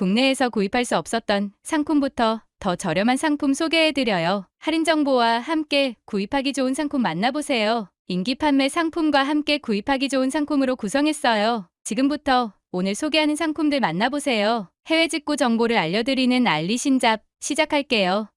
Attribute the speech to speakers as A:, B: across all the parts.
A: 국내에서 구입할 수 없었던 상품부터 더 저렴한 상품 소개해드려요. 할인 정보와 함께 구입하기 좋은 상품 만나보세요. 인기 판매 상품과 함께 구입하기 좋은 상품으로 구성했어요. 지금부터 오늘 소개하는 상품들 만나보세요. 해외 직구 정보를 알려드리는 알리신잡 시작할게요.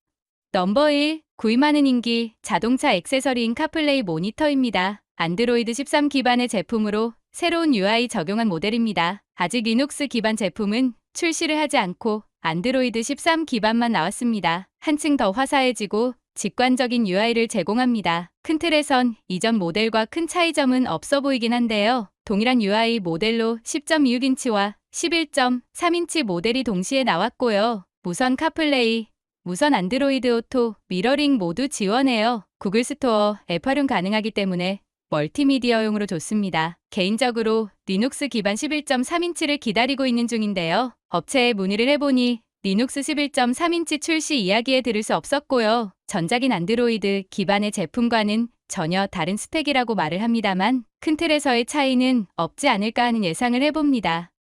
A: 넘버 1. 구입하는 인기 자동차 액세서리인 카플레이 모니터입니다. 안드로이드 13 기반의 제품으로 새로운 UI 적용한 모델입니다. 아직 리눅스 기반 제품은 출시를 하지 않고 안드로이드 13 기반만 나왔습니다. 한층 더 화사해지고 직관적인 UI를 제공합니다. 큰 틀에선 이전 모델과 큰 차이점은 없어 보이긴 한데요. 동일한 UI 모델로 10.26인치와 11.3인치 모델이 동시에 나왔고요. 무선 카플레이, 무선 안드로이드 오토, 미러링 모두 지원해요. 구글 스토어 앱 활용 가능하기 때문에 멀티미디어용으로 좋습니다. 개인적으로 리눅스 기반 11.3인치를 기다리고 있는 중인데요. 업체에 문의를 해보니 리눅스 11.3인치 출시 이야기에 들을 수 없었고요. 전작인 안드로이드 기반의 제품과는 전혀 다른 스펙이라고 말을 합니다만 큰 틀에서의 차이는 없지 않을까 하는 예상을 해봅니다.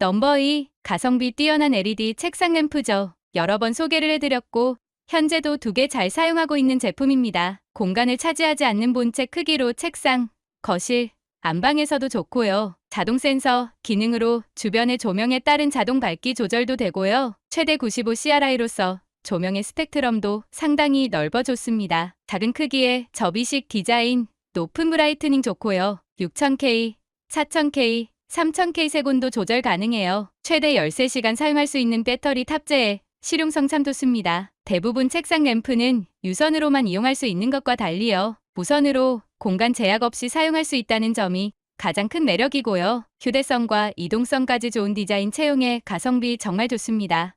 A: 넘버 2. 가성비 뛰어난 LED 책상 램프죠. 여러 번 소개를 해드렸고 현재도 두 개 잘 사용하고 있는 제품입니다. 공간을 차지하지 않는 본체 크기로 책상, 거실, 안방에서도 좋고요. 자동 센서 기능으로 주변의 조명에 따른 자동 밝기 조절도 되고요. 최대 95CRI로서 조명의 스펙트럼도 상당히 넓어졌습니다. 작은 크기의 접이식 디자인, 높은 브라이트닝 좋고요. 6000K, 4000K, 3000K 색온도 조절 가능해요. 최대 13시간 사용할 수 있는 배터리 탑재에 실용성 참 좋습니다. 대부분 책상 램프는 유선으로만 이용할 수 있는 것과 달리요. 무선으로 공간 제약 없이 사용할 수 있다는 점이 가장 큰 매력이고요. 휴대성과 이동성까지 좋은 디자인 채용에 가성비 정말 좋습니다.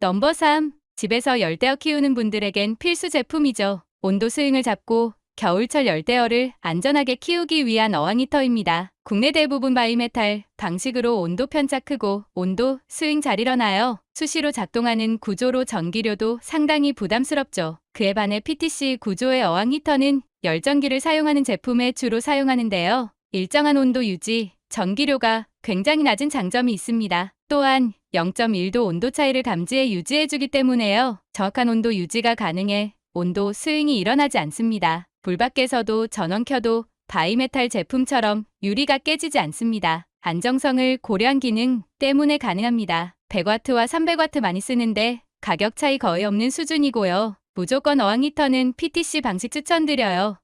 A: 넘버 3. 집에서 열대어 키우는 분들에겐 필수 제품이죠. 온도 스윙을 잡고 겨울철 열대어를 안전하게 키우기 위한 어항히터입니다. 국내 대부분 바이메탈 방식으로 온도 편차 크고 온도 스윙 잘 일어나요. 수시로 작동하는 구조로 전기료도 상당히 부담스럽죠. 그에 반해 PTC 구조의 어항 히터는 열전기를 사용하는 제품에 주로 사용하는데요. 일정한 온도 유지, 전기료가 굉장히 낮은 장점이 있습니다. 또한 0.1도 온도 차이를 감지해 유지해주기 때문에요. 정확한 온도 유지가 가능해 온도 스윙이 일어나지 않습니다. 불 밖에서도 전원 켜도 바이메탈 제품처럼 유리가 깨지지 않습니다. 안정성을 고려한 기능 때문에 가능합니다. 100W와 300W 많이 쓰는데 가격 차이 거의 없는 수준이고요. 무조건 어항 히터는 PTC 방식 추천드려요.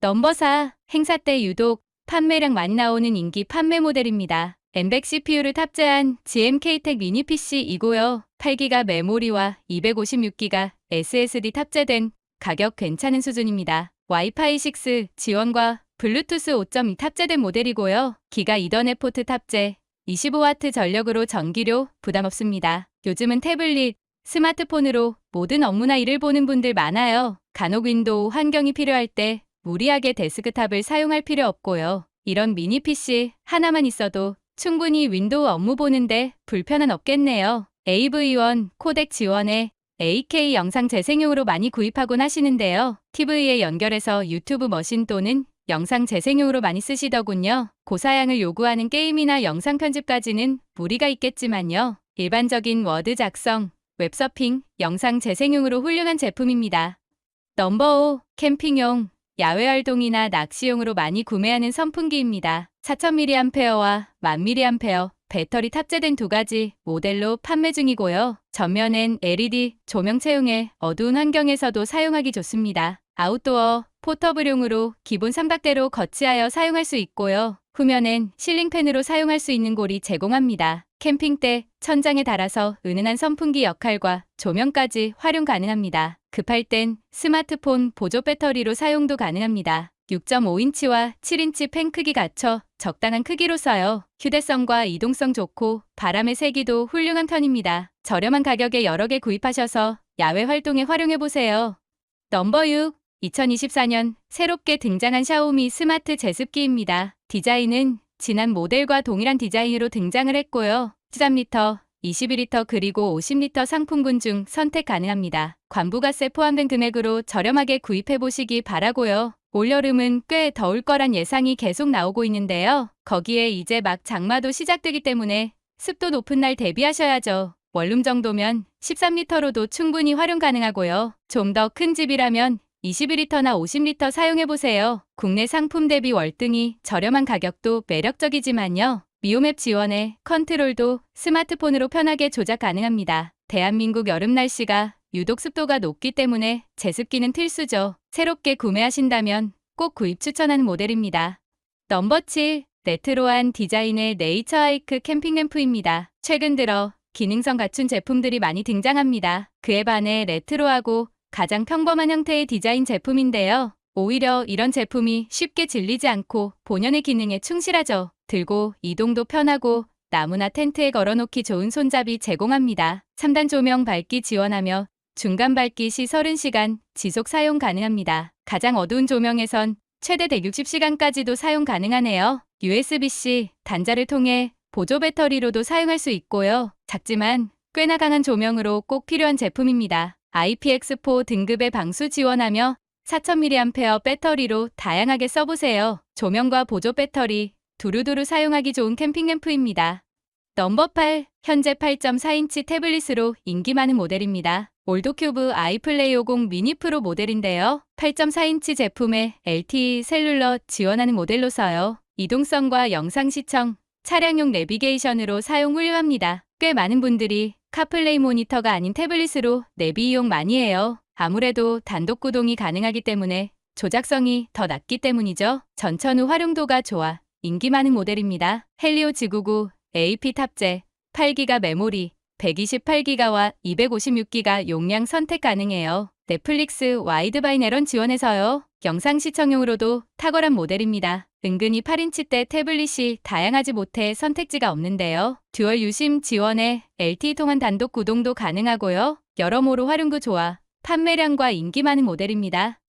A: 넘버 4. 행사 때 유독 판매량 많이 나오는 인기 판매 모델입니다. M100 CPU를 탑재한 GMK-텍 미니 PC이고요. 8기가 메모리와 256기가 SSD 탑재된 가격 괜찮은 수준입니다. 와이파이 6 지원과 블루투스 5.2 탑재된 모델이고요. 기가 이더넷 포트 탑재, 25W 전력으로 전기료 부담 없습니다. 요즘은 태블릿, 스마트폰으로 모든 업무나 일을 보는 분들 많아요. 간혹 윈도우 환경이 필요할 때 무리하게 데스크탑을 사용할 필요 없고요. 이런 미니 PC 하나만 있어도 충분히 윈도우 업무 보는데 불편은 없겠네요. AV1 코덱 지원에 AK 영상 재생용으로 많이 구입하곤 하시는데요. TV에 연결해서 유튜브 머신 또는 영상 재생용으로 많이 쓰시더군요. 고사양을 요구하는 게임이나 영상 편집까지는 무리가 있겠지만요. 일반적인 워드 작성, 웹서핑, 영상 재생용으로 훌륭한 제품입니다. 넘버 5. 캠핑용, 야외 활동이나 낚시용으로 많이 구매하는 선풍기입니다. 4000mAh와 1000mAh 배터리 탑재된 두 가지 모델로 판매 중이고요. 전면엔 LED 조명 채용해 어두운 환경에서도 사용하기 좋습니다. 아웃도어, 포터블용으로 기본 삼각대로 거치하여 사용할 수 있고요. 후면엔 실링팬으로 사용할 수 있는 골이 제공합니다. 캠핑 때 천장에 달아서 은은한 선풍기 역할과 조명까지 활용 가능합니다. 급할 땐 스마트폰 보조 배터리로 사용도 가능합니다. 6.5인치와 7인치 펜 크기 갖춰 적당한 크기로 써요. 휴대성과 이동성 좋고 바람의 세기도 훌륭한 편입니다. 저렴한 가격에 여러 개 구입하셔서 야외 활동에 활용해보세요. 넘버 6. 2024년 새롭게 등장한 샤오미 스마트 제습기입니다. 디자인은 지난 모델과 동일한 디자인으로 등장을 했고요. 13리터, 21리터 그리고 50리터 상품군 중 선택 가능합니다. 관부가세 포함된 금액으로 저렴하게 구입해 보시기 바라고요. 올여름은 꽤 더울 거란 예상이 계속 나오고 있는데요. 거기에 이제 막 장마도 시작되기 때문에 습도 높은 날 대비하셔야죠. 원룸 정도면 13리터로도 충분히 활용 가능하고요. 좀 더 큰 집이라면 21리터나 50리터 사용해보세요. 국내 상품 대비 월등히 저렴한 가격도 매력적이지만요. 미오맵 지원에 컨트롤도 스마트폰으로 편하게 조작 가능합니다. 대한민국 여름 날씨가 유독 습도가 높기 때문에 제습기는 필수죠. 새롭게 구매하신다면 꼭 구입 추천하는 모델입니다. 넘버 7. 레트로한 디자인의 네이처 하이크 캠핑 램프입니다. 최근 들어 기능성 갖춘 제품들이 많이 등장합니다. 그에 반해 레트로하고 가장 평범한 형태의 디자인 제품인데요. 오히려 이런 제품이 쉽게 질리지 않고 본연의 기능에 충실하죠. 들고 이동도 편하고 나무나 텐트에 걸어놓기 좋은 손잡이 제공합니다. 3단 조명 밝기 지원하며 중간 밝기 시 30시간 지속 사용 가능합니다. 가장 어두운 조명에선 최대 160시간까지도 사용 가능하네요. USB-C 단자를 통해 보조 배터리로도 사용할 수 있고요. 작지만 꽤나 강한 조명으로 꼭 필요한 제품입니다. IPX4 등급의 방수 지원하며 4000mAh 배터리로 다양하게 써보세요. 조명과 보조 배터리 두루두루 사용하기 좋은 캠핑 램프입니다. 넘버 8. 현재 8.4인치 태블릿으로 인기 많은 모델입니다. 올도큐브 아이플레이 50 미니 프로 모델인데요. 8.4인치 제품에 LTE 셀룰러 지원하는 모델로서요. 이동성과 영상 시청, 차량용 내비게이션으로 사용 훌륭합니다. 꽤 많은 분들이 카플레이 모니터가 아닌 태블릿으로 내비 이용 많이 해요. 아무래도 단독 구동이 가능하기 때문에 조작성이 더 낮기 때문이죠. 전천 후 활용도가 좋아 인기 많은 모델입니다. 헬리오 지구구 AP 탑재 8기가 메모리 128기가와 256기가 용량 선택 가능해요. 넷플릭스 와이드바인 에런 지원해서요. 영상 시청용으로도 탁월한 모델입니다. 은근히 8인치대 태블릿이 다양하지 못해 선택지가 없는데요. 듀얼 유심 지원에 LTE 통한 단독 구동도 가능하고요. 여러모로 활용도 좋아 판매량과 인기 많은 모델입니다.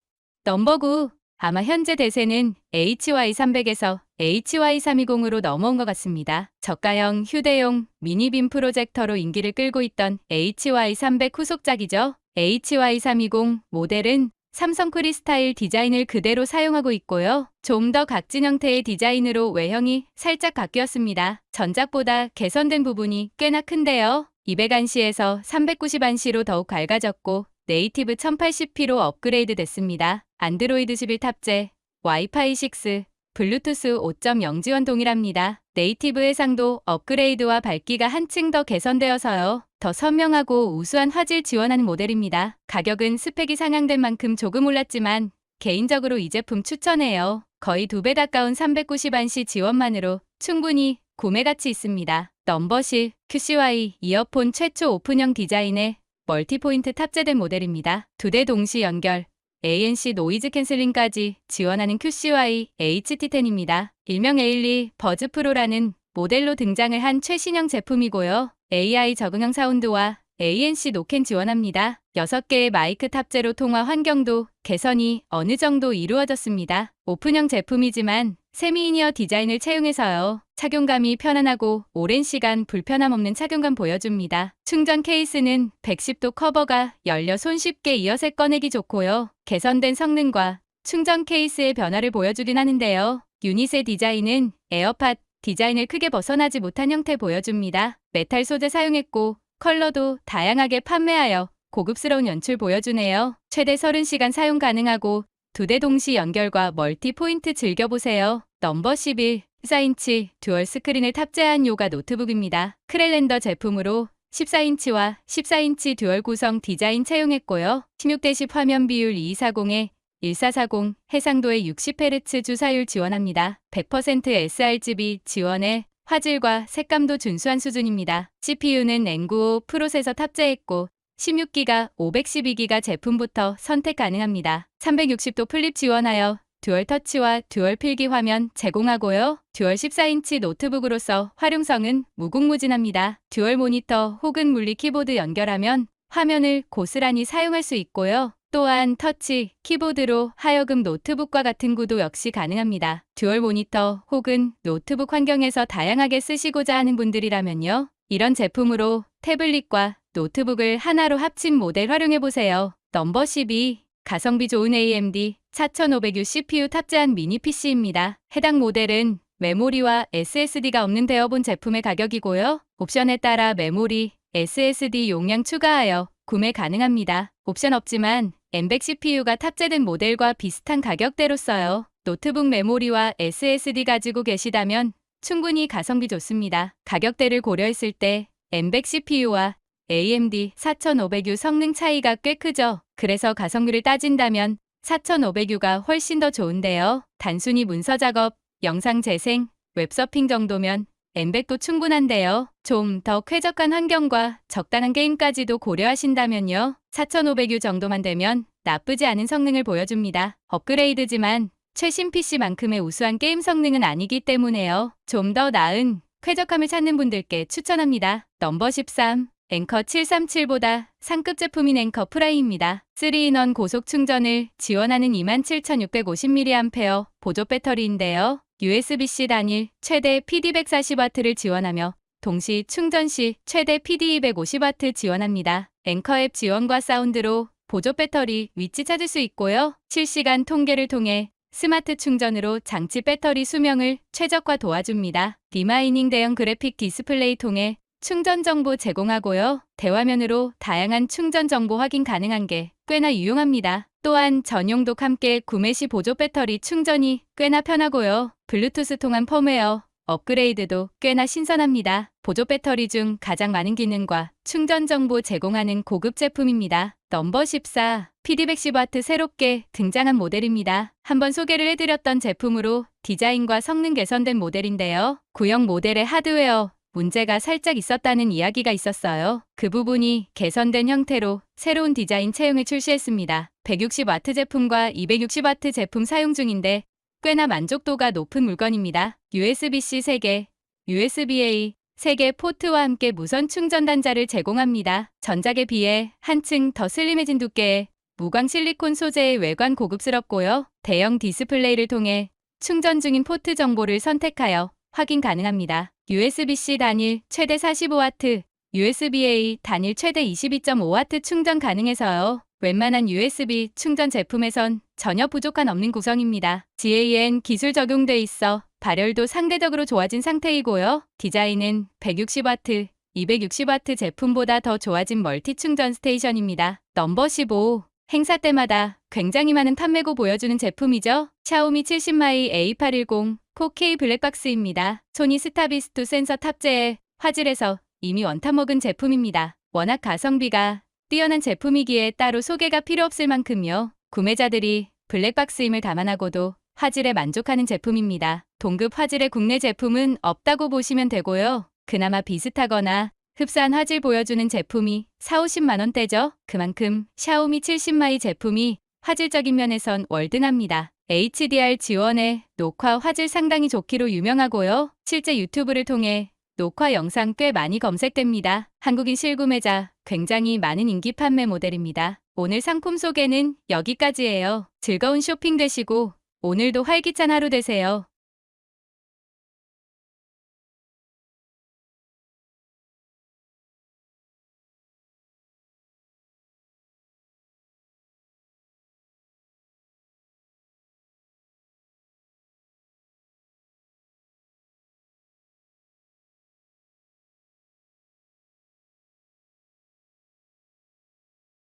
A: 넘버 9. 아마 현재 대세는 HY300에서 HY320으로 넘어온 것 같습니다. 저가형 휴대용 미니빔 프로젝터로 인기를 끌고 있던 HY300 후속작이죠. HY320 모델은 삼성 크리스타일 디자인을 그대로 사용하고 있고요. 좀 더 각진 형태의 디자인으로 외형이 살짝 바뀌었습니다. 전작보다 개선된 부분이 꽤나 큰데요. 200안시에서 390안시로 더욱 밝아졌고 네이티브 1080p로 업그레이드 됐습니다. 안드로이드 11 탑재, 와이파이 6, 블루투스 5.0 지원 동일합니다. 네이티브 해상도 업그레이드와 밝기가 한층 더 개선되어서요. 더 선명하고 우수한 화질 지원하는 모델입니다. 가격은 스펙이 상향된 만큼 조금 올랐지만 개인적으로 이 제품 추천해요. 거의 두 배 가까운 390안시 지원만으로 충분히 구매 가치 있습니다. 넘버실 QCY 이어폰 최초 오픈형 디자인의 멀티포인트 탑재된 모델입니다. 두 대 동시 연결, ANC 노이즈 캔슬링까지 지원하는 QCY HT10입니다. 일명 에일리 버즈 프로라는 모델로 등장을 한 최신형 제품이고요. AI 적응형 사운드와 ANC 노캔 지원합니다. 6개의 마이크 탑재로 통화 환경도 개선이 어느 정도 이루어졌습니다. 오픈형 제품이지만 세미이니어 디자인을 채용해서요. 착용감이 편안하고 오랜 시간 불편함 없는 착용감 보여줍니다. 충전 케이스는 110도 커버가 열려 손쉽게 이어서 꺼내기 좋고요. 개선된 성능과 충전 케이스의 변화를 보여주긴 하는데요. 유닛의 디자인은 에어팟 디자인을 크게 벗어나지 못한 형태 보여줍니다. 메탈 소재 사용했고 컬러도 다양하게 판매하여 고급스러운 연출 보여주네요. 최대 30시간 사용 가능하고 두 대 동시 연결과 멀티 포인트 즐겨보세요. 넘버 11 14인치 듀얼 스크린을 탑재한 요가 노트북입니다. 크렐렌더 제품으로 14인치와 14인치 듀얼 구성 디자인 채용했고요. 16대10 화면 비율 2240에 1440 해상도의 60Hz 주사율 지원합니다. 100% sRGB 지원에 화질과 색감도 준수한 수준입니다. CPU는 N95 프로세서 탑재했고 16기가, 512기가 제품부터 선택 가능합니다. 360도 플립 지원하여 듀얼 터치와 듀얼 필기 화면 제공하고요. 듀얼 14인치 노트북으로서 활용성은 무궁무진합니다. 듀얼 모니터 혹은 물리 키보드 연결하면 화면을 고스란히 사용할 수 있고요. 또한 터치, 키보드로 하여금 노트북과 같은 구도 역시 가능합니다. 듀얼 모니터 혹은 노트북 환경에서 다양하게 쓰시고자 하는 분들이라면요. 이런 제품으로 태블릿과 노트북을 하나로 합친 모델 활용해보세요. 넘버 12. 가성비 좋은 AMD 4500U CPU 탑재한 미니 PC입니다. 해당 모델은 메모리와 SSD가 없는 되어본 제품의 가격이고요. 옵션에 따라 메모리, SSD 용량 추가하여 구매 가능합니다. 옵션 없지만 M100 CPU가 탑재된 모델과 비슷한 가격대로 써요. 노트북 메모리와 SSD 가지고 계시다면 충분히 가성비 좋습니다. 가격대를 고려했을 때 M100 CPU와 AMD 4500U 성능 차이가 꽤 크죠. 그래서 가성비를 따진다면 4500U가 훨씬 더 좋은데요. 단순히 문서 작업, 영상 재생, 웹서핑 정도면 M100도 충분한데요. 좀 더 쾌적한 환경과 적당한 게임까지도 고려하신다면요. 4500U 정도만 되면 나쁘지 않은 성능을 보여줍니다. 업그레이드지만 최신 PC만큼의 우수한 게임 성능은 아니기 때문에요. 좀 더 나은 쾌적함을 찾는 분들께 추천합니다. 넘버 13 앵커 737보다 상급 제품인 앵커 프라이입니다. 3인원 고속 충전을 지원하는 27,650mAh 보조 배터리인데요. USB-C 단일 최대 PD 140W를 지원하며 동시 충전 시 최대 PD 250W 지원합니다. 앵커 앱 지원과 사운드로 보조 배터리 위치 찾을 수 있고요. 실시간 통계를 통해 스마트 충전으로 장치 배터리 수명을 최적화 도와줍니다. 리마이닝 대형 그래픽 디스플레이 통해 충전 정보 제공하고요. 대화면으로 다양한 충전 정보 확인 가능한 게 꽤나 유용합니다. 또한 전용 독 함께 구매 시 보조 배터리 충전이 꽤나 편하고요. 블루투스 통한 펌웨어 업그레이드도 꽤나 신선합니다. 보조 배터리 중 가장 많은 기능과 충전 정보 제공하는 고급 제품입니다. 넘버 14 PD110W 새롭게 등장한 모델입니다. 한번 소개를 해드렸던 제품으로 디자인과 성능 개선된 모델인데요. 구형 모델의 하드웨어 문제가 살짝 있었다는 이야기가 있었어요. 그 부분이 개선된 형태로 새로운 디자인 체형을 출시했습니다. 160W 제품과 260W 제품 사용 중인데 꽤나 만족도가 높은 물건입니다. USB-C 3개, USB-A 3개 포트와 함께 무선 충전 단자를 제공합니다. 전작에 비해 한층 더 슬림해진 두께의 무광 실리콘 소재의 외관 고급스럽고요. 대형 디스플레이를 통해 충전 중인 포트 정보를 선택하여 확인 가능합니다. USB-C 단일 최대 45W, USB-A 단일 최대 22.5W 충전 가능해서요. 웬만한 USB 충전 제품에선 전혀 부족한 없는 구성입니다. GAN 기술 적용돼 있어 발열도 상대적으로 좋아진 상태이고요. 디자인은 160W, 260W 제품보다 더 좋아진 멀티 충전 스테이션입니다. 넘버 15 행사 때마다 굉장히 많은 판매고 보여주는 제품이죠. 샤오미 70마이 A810 4K 블랙박스입니다. 소니 스타비스트 센서 탑재에 화질에서 이미 원탑 먹은 제품입니다. 워낙 가성비가 뛰어난 제품이기에 따로 소개가 필요 없을 만큼요. 구매자들이 블랙박스임을 감안하고도 화질에 만족하는 제품입니다. 동급 화질의 국내 제품은 없다고 보시면 되고요. 그나마 비슷하거나 흡사한 화질 보여주는 제품이 4, 50만 원대죠. 그만큼 샤오미 70마이 제품이 화질적인 면에선 월등합니다. HDR 지원에 녹화 화질 상당히 좋기로 유명하고요. 실제 유튜브를 통해 녹화 영상 꽤 많이 검색됩니다. 한국인 실구매자 굉장히 많은 인기 판매 모델입니다. 오늘 상품 소개는 여기까지예요. 즐거운 쇼핑 되시고 오늘도 활기찬 하루 되세요.